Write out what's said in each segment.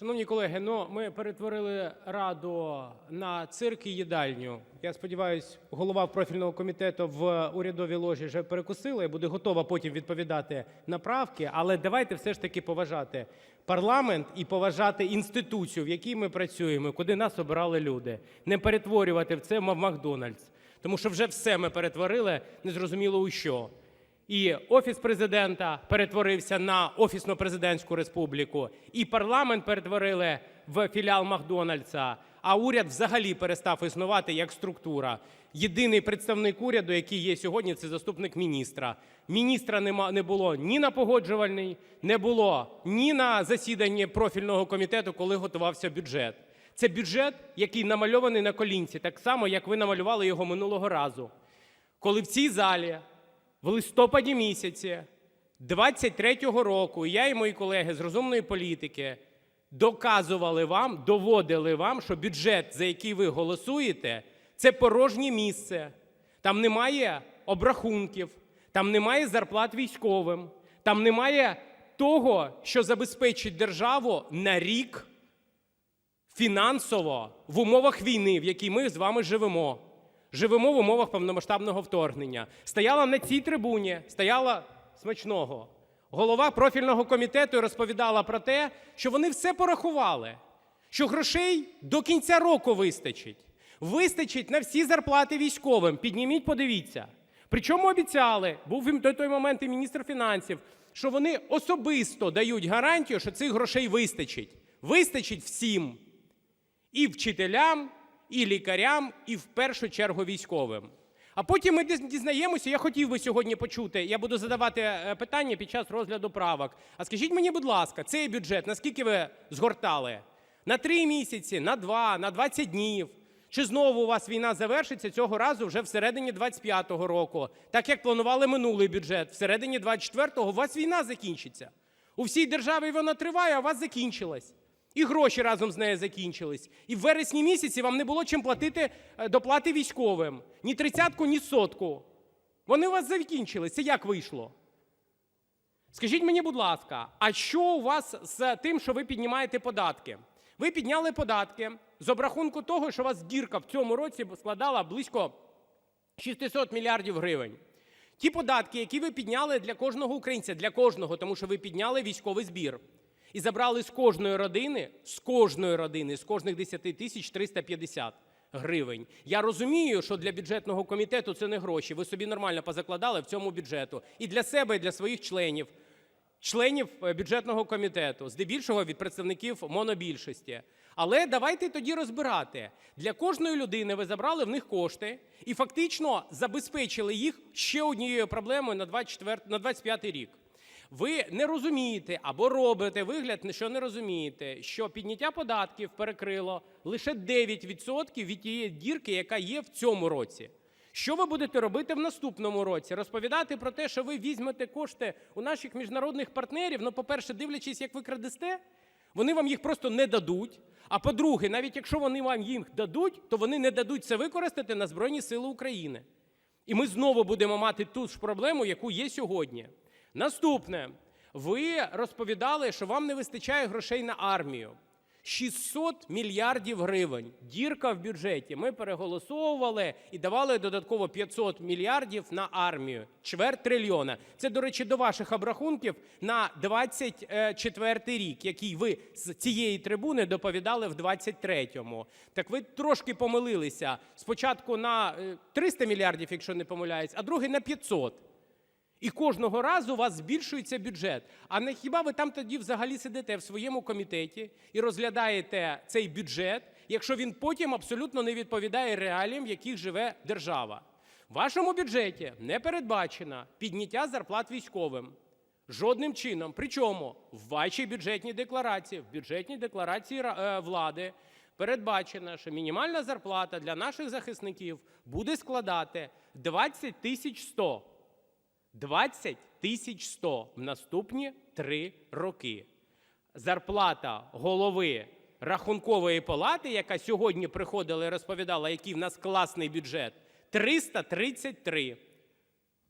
Шановні колеги, ну ми перетворили раду на цирк і їдальню. Я сподіваюся, голова профільного комітету в урядовій ложі вже перекусила і буде готова потім відповідати на правки. Але давайте все ж таки поважати парламент і поважати інституцію, в якій ми працюємо, куди нас обирали люди. Не перетворювати в це в Макдональдс. Тому що вже все ми перетворили незрозуміло у що. І офіс президента перетворився на офісно-президентську республіку, і парламент перетворили в філіал Макдональдса, а уряд взагалі перестав існувати як структура. Єдиний представник уряду, який є сьогодні, це заступник міністра. Міністра нема не було ні на погоджувальній, не було ні на засіданні профільного комітету, коли готувався бюджет. Це бюджет, який намальований на колінці, так само як ви намалювали його минулого разу, коли в цій залі в листопаді місяці 23-го року я і мої колеги з розумної політики доказували вам, доводили вам, що бюджет, за який ви голосуєте, це порожнє місце. Там немає обрахунків, там немає зарплат військовим, там немає того, що забезпечить державу на рік фінансово в умовах війни, в якій ми з вами живемо. Живемо в умовах повномасштабного вторгнення. Стояла на цій трибуні, стояла смачного. Голова профільного комітету розповідала про те, що вони все порахували, що грошей до кінця року вистачить. Вистачить на всі зарплати військовим. Підніміть, подивіться. Причому обіцяли, був їм до той момент і міністр фінансів, що вони особисто дають гарантію, що цих грошей вистачить. Вистачить всім і вчителям, і лікарям, і в першу чергу військовим. А потім ми діз- дізнаємося, я хотів би сьогодні почути, я буду задавати е, питання під час розгляду правок. А скажіть мені, будь ласка, цей бюджет, наскільки ви згортали? На три місяці, на два, на 20 днів? Чи знову у вас війна завершиться цього разу вже всередині 25-го року, так як планували минулий бюджет, всередині 24-го у вас війна закінчиться. У всій державі вона триває, а у вас закінчилась. І гроші разом з нею закінчились. І в вересні місяці вам не було чим платити е, доплати військовим. Ні тридцятку, ні сотку. Вони у вас закінчились. Це як вийшло? Скажіть мені, будь ласка, а що у вас з тим, що ви піднімаєте податки? Ви підняли податки з обрахунку того, що у вас дірка в цьому році складала близько 600 мільярдів гривень. Ті податки, які ви підняли для кожного українця, для кожного, тому що ви підняли військовий збір і забрали з кожної родини, з кожної родини, з кожних 10 тисяч 350 гривень. Я розумію, що для бюджетного комітету це не гроші. Ви собі нормально позакладали в цьому бюджету і для себе, і для своїх членів. Членів е, бюджетного комітету, здебільшого від представників монобільшості. Але давайте тоді розбирати. Для кожної людини ви забрали в них кошти і фактично забезпечили їх ще однією проблемою на 24, на 25 рік. Ви не розумієте або робите вигляд, що не розумієте, що підняття податків перекрило лише 9% від тієї дірки, яка є в цьому році. Що ви будете робити в наступному році? Розповідати про те, що ви візьмете кошти у наших міжнародних партнерів. Ну, по-перше, дивлячись, як ви крадесте, вони вам їх просто не дадуть. А по-друге, навіть якщо вони вам їх дадуть, то вони не дадуть це використати на Збройні Сили України. І ми знову будемо мати ту ж проблему, яку є сьогодні. Наступне, ви розповідали, що вам не вистачає грошей на армію. 600 мільярдів гривень. Дірка в бюджеті. Ми переголосовували і давали додатково 500 мільярдів на армію. Чверть трильйона. Це, до речі, до ваших обрахунків на 24 рік, який ви з цієї трибуни доповідали в 23-му. Так ви трошки помилилися. Спочатку на е, 300 мільярдів, якщо не помиляюсь, а другий на 500. І кожного разу у вас збільшується бюджет. А не хіба ви там тоді взагалі сидите в своєму комітеті і розглядаєте цей бюджет, якщо він потім абсолютно не відповідає реаліям, в яких живе держава? В вашому бюджеті не передбачено підняття зарплат військовим. Жодним чином. Причому в вашій бюджетній декларації, в бюджетній декларації е, влади передбачено, що мінімальна зарплата для наших захисників буде складати 20 тисяч 100. 20 тисяч 100 в наступні три роки. Зарплата голови рахункової палати, яка сьогодні приходила і розповідала, який в нас класний бюджет, 333.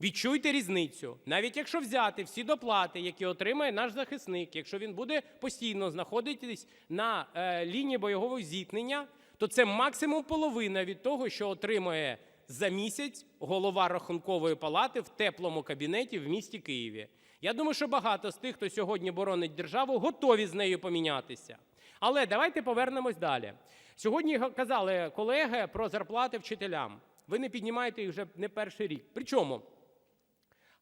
Відчуйте різницю. Навіть якщо взяти всі доплати, які отримає наш захисник, якщо він буде постійно знаходитись на е, лінії бойового зіткнення, то це максимум половина від того, що отримує за місяць голова рахункової палати в теплому кабінеті в місті Києві. Я думаю, що багато з тих, хто сьогодні боронить державу, готові з нею помінятися. Але давайте повернемось далі. Сьогодні казали колеги про зарплати вчителям. Ви не піднімаєте їх вже не перший рік. Причому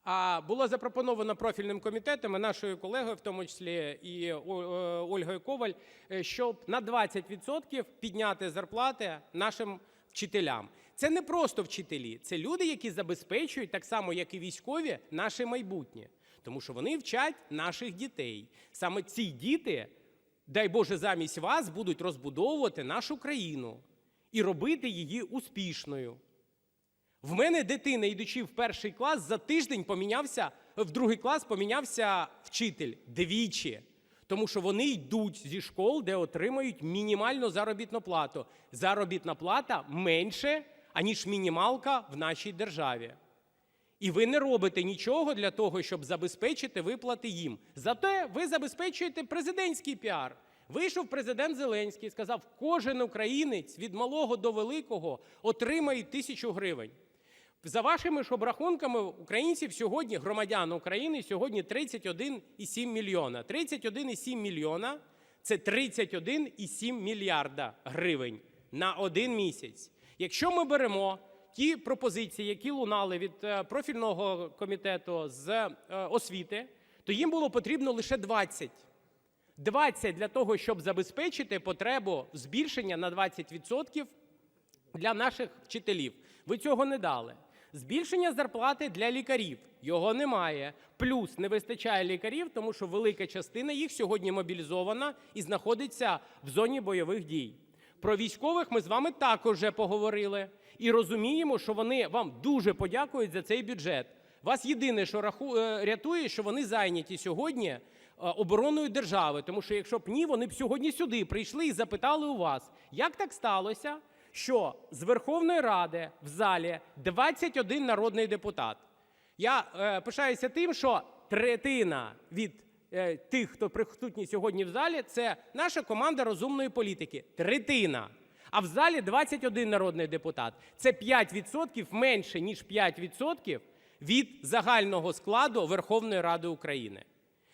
а було запропоновано профільним комітетом і нашою колегою, в тому числі і е, Ольгою Коваль, е, щоб на 20% підняти зарплати нашим вчителям. Це не просто вчителі, це люди, які забезпечують так само, як і військові, наше майбутнє, тому що вони вчать наших дітей. Саме ці діти, дай Боже, замість вас будуть розбудовувати нашу країну і робити її успішною. В мене дитина, йдучи в перший клас, за тиждень помінявся, в другий клас помінявся вчитель двічі. Тому що вони йдуть зі школ, де отримують мінімальну заробітну плату. Заробітна плата менше, аніж мінімалка в нашій державі. І ви не робите нічого для того, щоб забезпечити виплати їм. Зате ви забезпечуєте президентський піар. Вийшов президент Зеленський і сказав, кожен українець від малого до великого отримає тисячу гривень. За вашими ж обрахунками, українців сьогодні, громадян України, сьогодні 31,7 мільйона. 31,7 мільйона – це 31,7 мільярда гривень на один місяць. Якщо ми беремо ті пропозиції, які лунали від е, профільного комітету з е, освіти, то їм було потрібно лише 20. 20 для того, щоб забезпечити потребу збільшення на 20% для наших вчителів. Ви цього не дали. Збільшення зарплати для лікарів його немає. Плюс не вистачає лікарів, тому що велика частина їх сьогодні мобілізована і знаходиться в зоні бойових дій. Про військових ми з вами також вже поговорили і розуміємо, що вони вам дуже подякують за цей бюджет. Вас єдине, що раху... е, рятує, що вони зайняті сьогодні е, обороною держави. Тому що якщо б ні, вони б сьогодні сюди прийшли і запитали у вас, як так сталося, що з Верховної Ради в залі 21 народний депутат. Я е, пишаюся тим, що третина від тих, хто присутній сьогодні в залі, це наша команда розумної політики. Третина. А в залі 21 народний депутат. Це 5% менше, ніж 5% від загального складу Верховної Ради України.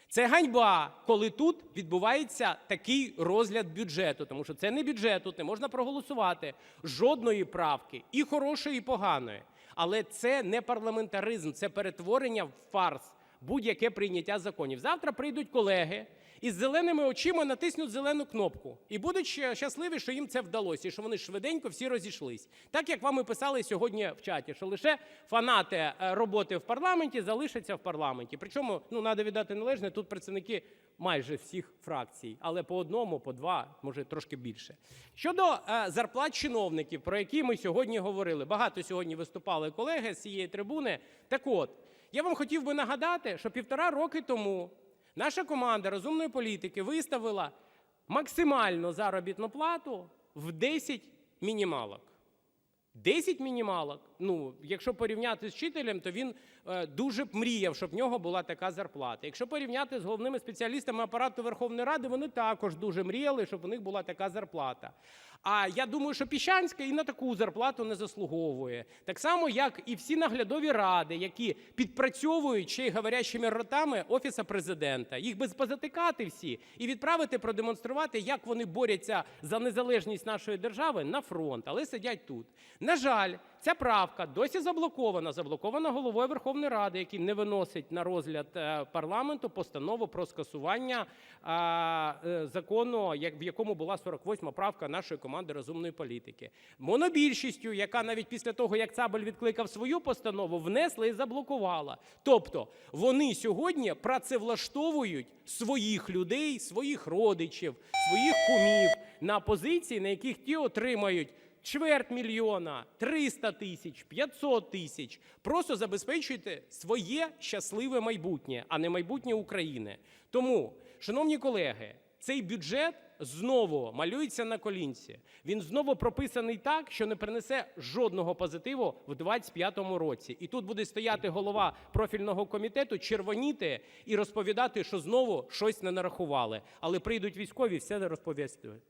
Це ганьба, коли тут відбувається такий розгляд бюджету, тому що це не бюджет, тут не можна проголосувати жодної правки, і хорошої, і поганої. Але це не парламентаризм, це перетворення в фарс, будь-яке прийняття законів. Завтра прийдуть колеги і з зеленими очима натиснуть зелену кнопку і будуть щасливі, що їм це вдалося, і що вони швиденько всі розійшлись. Так як вам і писали сьогодні в чаті, що лише фанати е, роботи в парламенті залишаться в парламенті. Причому ну треба віддати належне, тут представники майже всіх фракцій, але по одному, по два, може трошки більше. Щодо е, зарплат чиновників, про які ми сьогодні говорили, багато сьогодні виступали колеги з цієї трибуни. Так от, я вам хотів би нагадати, що півтора роки тому наша команда розумної політики виставила максимальну заробітну плату в 10 мінімалок. 10 мінімалок. Ну, якщо порівняти з вчителем, то він е, дуже б мріяв, щоб в нього була така зарплата. Якщо порівняти з головними спеціалістами апарату Верховної Ради, вони також дуже мріяли, щоб у них була така зарплата. А я думаю, що Піщанська і на таку зарплату не заслуговує. Так само, як і всі наглядові ради, які підпрацьовують ще й говорящими ротами Офіса президента. Їх би позатикати всі і відправити продемонструвати, як вони борються за незалежність нашої держави на фронт, але сидять тут. На жаль, ця правка досі заблокована. Заблокована головою Верховної Ради, який не виносить на розгляд е, парламенту постанову про скасування е, закону, як- в якому була 48 правка нашої команди розумної політики. Монобільшістю, яка навіть після того, як Цабель відкликав свою постанову, внесла і заблокувала. Тобто вони сьогодні працевлаштовують своїх людей, своїх родичів, своїх кумів на позиції, на яких ті отримають чверть мільйона, 300 тисяч, 500 тисяч. Просто забезпечуйте своє щасливе майбутнє, а не майбутнє України. Тому, шановні колеги, цей бюджет знову малюється на колінці. Він знову прописаний так, що не принесе жодного позитиву в 25-му році. І тут буде стояти голова профільного комітету, червоніти і розповідати, що знову щось не нарахували. Але прийдуть військові, все розповістують.